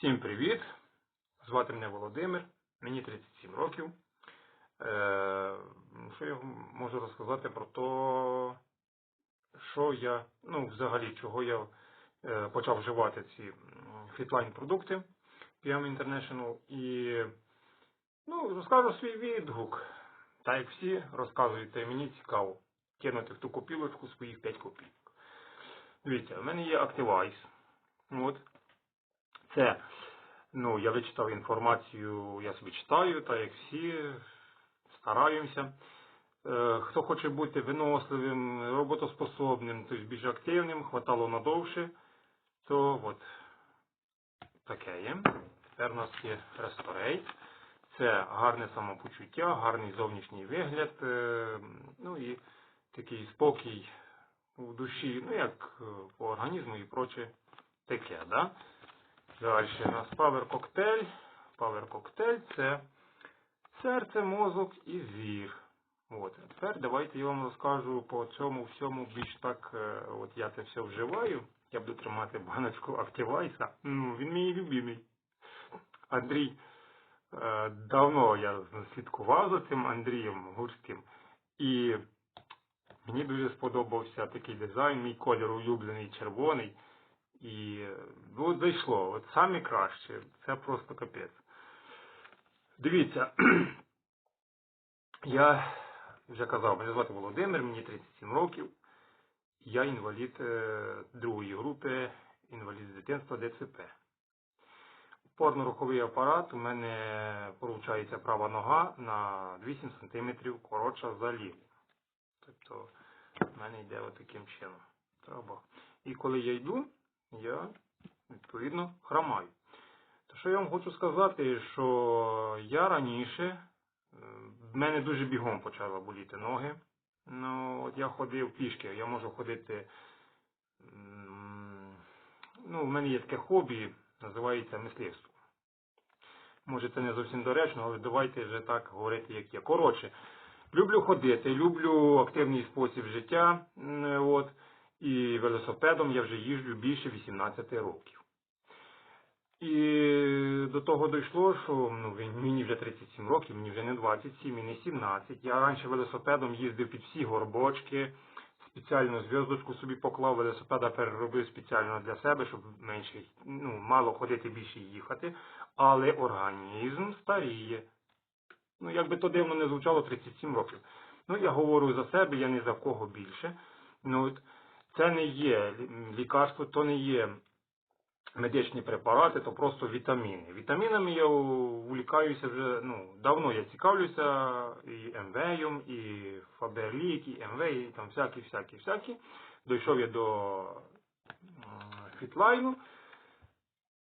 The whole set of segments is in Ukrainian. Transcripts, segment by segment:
Всім привіт! Звати мене Володимир, мені 37 років. Е, що я можу розказати про те, що я, ну, взагалі, чого я е, почав вживати ці фітлайн продукти PM International і ну, розкажу свій відгук. Так як всі розказуєте, мені цікаво кинути в ту копілочку своїх 5 копійок. Дивіться, в мене є Activize. От. Це, ну, я вичитав інформацію, я собі читаю, так як всі, стараємося. Е, Хто хоче бути виносливим, роботоспособним, тобто більш активним, хватало надовше, то от таке є. Тепер у нас є Restorate. Це гарне самопочуття, гарний зовнішній вигляд, е, ну і такий спокій у душі, ну як е, по організму і проче таке. Да? Далі у нас Power Cocktail. Power Cocktail це серце, мозок і зір. От. Тепер давайте я вам розкажу по цьому всьому більш так, е, от я це все вживаю. Я буду тримати баночку Activize. Ну, він мій любимий. Андрій, е, давно я слідкував за цим Андрієм Гурським. І мені дуже сподобався такий дизайн, мій колір улюблений червоний. І ну, зайшло. От самі краще. Це просто капець. Дивіться, я вже казав, мене звати Володимир, мені 37 років. Я інвалід е, другої групи, інвалід з дитинства ДЦП. Опорно-руховий апарат у мене получається права нога на 8 см коротша за ліву. Тобто в мене йде отаким чином. Треба. І коли я йду, я відповідно хромаю. То що я вам хочу сказати, що я раніше, е, в мене дуже бігом почали боліти ноги. Ну, от я ходив пішки, я можу ходити. Ну, в мене є таке хобі, називається мисливство. Може, це не зовсім доречно, але давайте вже так говорити, як є. Коротше, люблю ходити, люблю активний спосіб життя. От, і велосипедом я вже їжджу більше 18 років. І до того дійшло, що ну, мені вже 37 років, мені вже не 27 і не 17. Я раніше велосипедом їздив під всі горбочки, спеціальну зв'язочку собі поклав, велосипеда переробив спеціально для себе, щоб менше, ну, мало ходити, більше їхати. Але організм старіє. Ну, як би то дивно не звучало 37 років. Ну, я говорю за себе, я не за кого більше. Ну, от, це не є лікарство, то не є медичні препарати, то просто вітаміни. Вітамінами я увлікаюся вже, ну, давно я цікавлюся і МВ, і Фаберлік, і МВ, і там всякі, всякі, всякі. Дійшов я до фітлайну.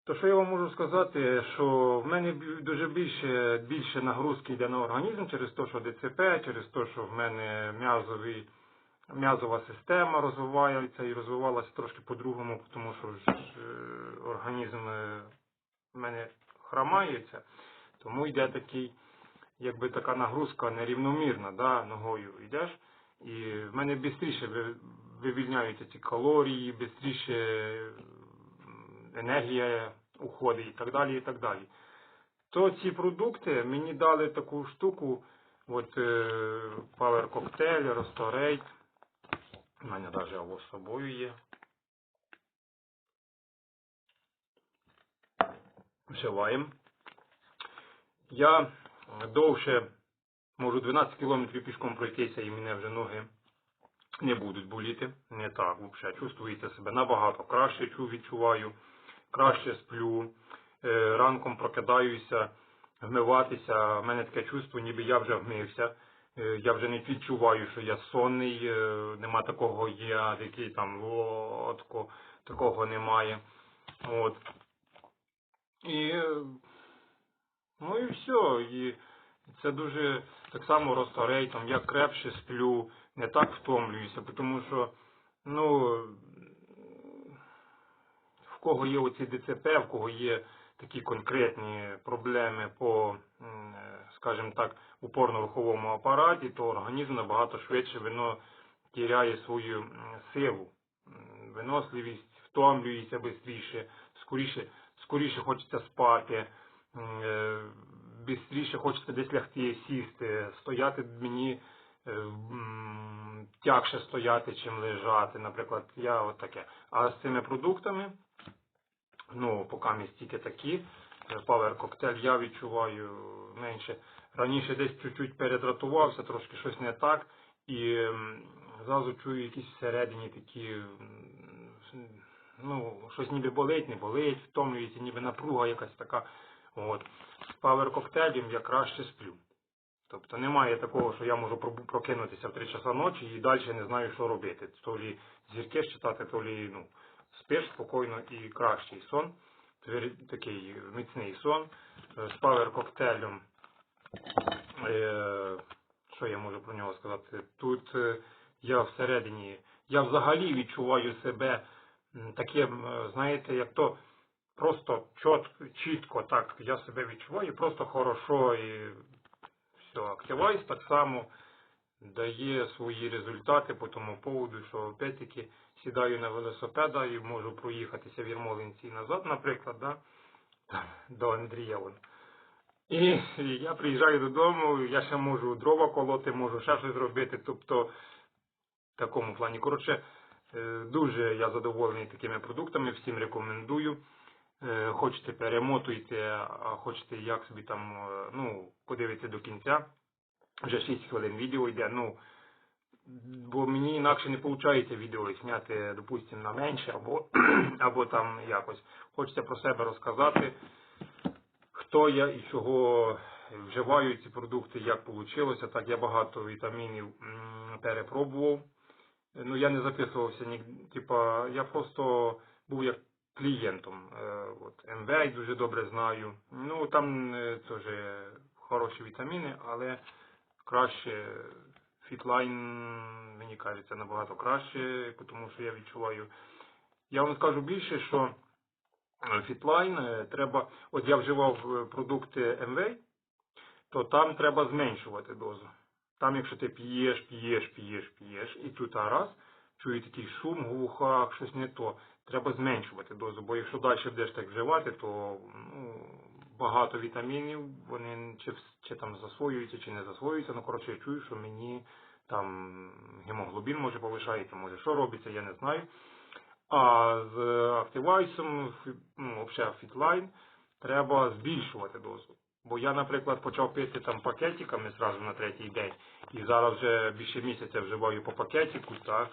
То що я вам можу сказати, що в мене дуже більше, більше нагрузки йде на організм через те, що ДЦП, через те, що в мене м'язовий м'язова система розвивається і розвивалася трошки по-другому, тому що ж е, організм е, в мене хромається, тому йде такий, якби така нагрузка нерівномірна, да, ногою йдеш, і в мене швидше вивільняються ці калорії, швидше енергія уходить і так далі, і так далі. То ці продукти мені дали таку штуку, от е, Power Cocktail, Restorate, у мене навіть або з собою є. Вживаємо. Я довше можу 12 кілометрів пішком пройтися і мене вже ноги не будуть боліти. Не так взагалі. Чувствуєте себе набагато краще чу- відчуваю, краще сплю. Е, Ранком прокидаюся, вмиватися. У мене таке чувство, ніби я вже вмився. Е, Я вже не відчуваю, що я сонний, е, нема такого я, який там лодко, такого немає. От. І, е, ну і все. І це дуже так само розтарей, там я крепше сплю, не так втомлююся, тому що, ну, в кого є оці ДЦП, в кого є такі конкретні проблеми по, е, скажімо так, упорно-руховому апараті, то організм набагато швидше воно тіряє свою силу, виносливість, втомлюєшся швидше, скоріше, скоріше хочеться спати, швидше хочеться десь лягти, сісти, стояти мені е, тягше стояти, чим лежати. Наприклад, я от таке. А з цими продуктами, ну, поки ми стільки такі, Power коктейль я відчуваю менше. Раніше десь чуть-чуть передратувався, трошки щось не так. І зразу чую якісь всередині такі, ну, щось ніби болить, не болить, втомлюється, ніби напруга якась така. От. З Power коктейлем я краще сплю. Тобто немає такого, що я можу прокинутися в 3 часа ночі і далі не знаю, що робити. То лі зірки читати, то лі ну, спиш спокійно і кращий сон. Такий міцний сон. Е, З Power коктейлем. Е, що я можу про нього сказати? Тут е, я всередині, я взагалі відчуваю себе таким, знаєте, як то просто чітко так я себе відчуваю, просто хорошо і все. Активайс так само дає свої результати по тому поводу, що опять-таки сідаю на велосипеда і можу проїхатися в Єрмолинці назад, наприклад, да? до Андрія. Вон. І я приїжджаю додому, я ще можу дрова колоти, можу ще щось робити. Тобто в такому плані. Коротше, е, дуже я задоволений такими продуктами, всім рекомендую. Е, Хочете перемотуйте, а хочете як собі там, е, ну, подивитися до кінця. Вже 6 хвилин відео йде. Ну, бо мені інакше не виходить відео зняти, допустимо, на менше, або, або там якось. Хочеться про себе розказати, хто я і чого вживаю ці продукти, як вийшло. Так я багато вітамінів перепробував. Ну, я не записувався, ні, типа, я просто був як клієнтом. Е, От, МВ дуже добре знаю. Ну, там е, теж хороші вітаміни, але краще фітлайн, мені кажеться, набагато краще, тому що я відчуваю. Я вам скажу більше, що е, фітлайн е, треба, от я вживав е, продукти МВ, то там треба зменшувати дозу. Там, якщо ти п'єш, п'єш, п'єш, п'єш, і тут раз, чую такий шум в вухах, щось не то. Треба зменшувати дозу, бо якщо далі будеш так вживати, то ну, багато вітамінів, вони чи, чи там засвоюються, чи не засвоюються. Ну, коротше, я чую, що мені там гемоглобін може повишається, може що робиться, я не знаю. А з Активайсом, ну, взагалі фітлайн, треба збільшувати дозу. Бо я, наприклад, почав пити там пакетиками зразу на третій день, і зараз вже більше місяця вживаю по пакетику, так,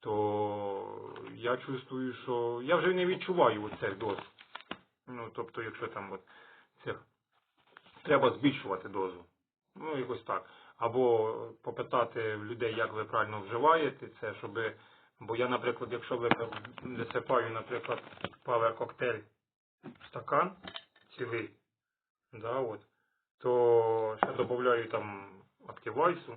то я чувствую, що я вже не відчуваю оцих доз. Ну, тобто, якщо там от цих треба збільшувати дозу. Ну, якось так. Або попитати людей, як ви правильно вживаєте це, щоб. Бо я, наприклад, якщо висипаю, наприклад, павер коктейль в стакан цілий, да, от, то ще додаю там активайсу,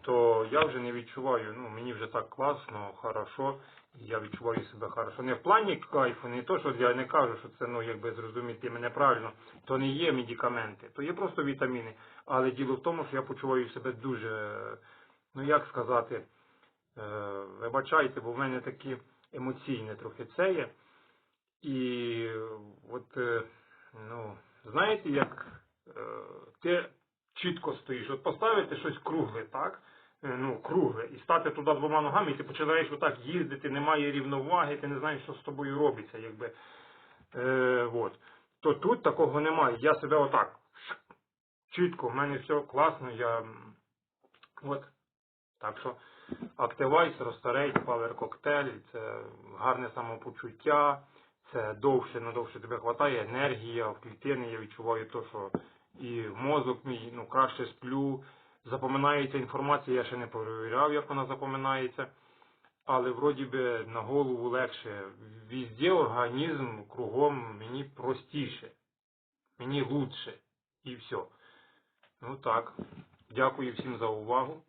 то я вже не відчуваю, ну мені вже так класно, хорошо, я відчуваю себе хорошо. Не в плані кайфу, не то, що я не кажу, що це ну якби зрозуміти мене правильно, то не є медикаменти, то є просто вітаміни. Але діло в тому, що я почуваю себе дуже, ну як сказати, е, вибачайте, бо в мене такі емоційне трохи це є. І от, е, ну, знаєте, як е, ти чітко стоїш, от поставити щось кругле, так? Е, Ну, кругле, і стати туди двома ногами, і ти починаєш отак їздити, немає рівноваги, ти не знаєш, що з тобою робиться, якби. Е, от. То тут такого немає. Я себе отак. Чітко, в мене все класно, я. От. Так що Activise, Rostarate, Power Cocktail, це гарне самопочуття, це довше, надовше тебе хватає, енергія в клітини, я відчуваю то, що і мозок мій, ну, краще сплю, запоминається інформація, я ще не перевіряв, як вона запоминається, але вроді би на голову легше. Візде організм кругом мені простіше, мені лучше і все. Ну так. Дякую всім за увагу.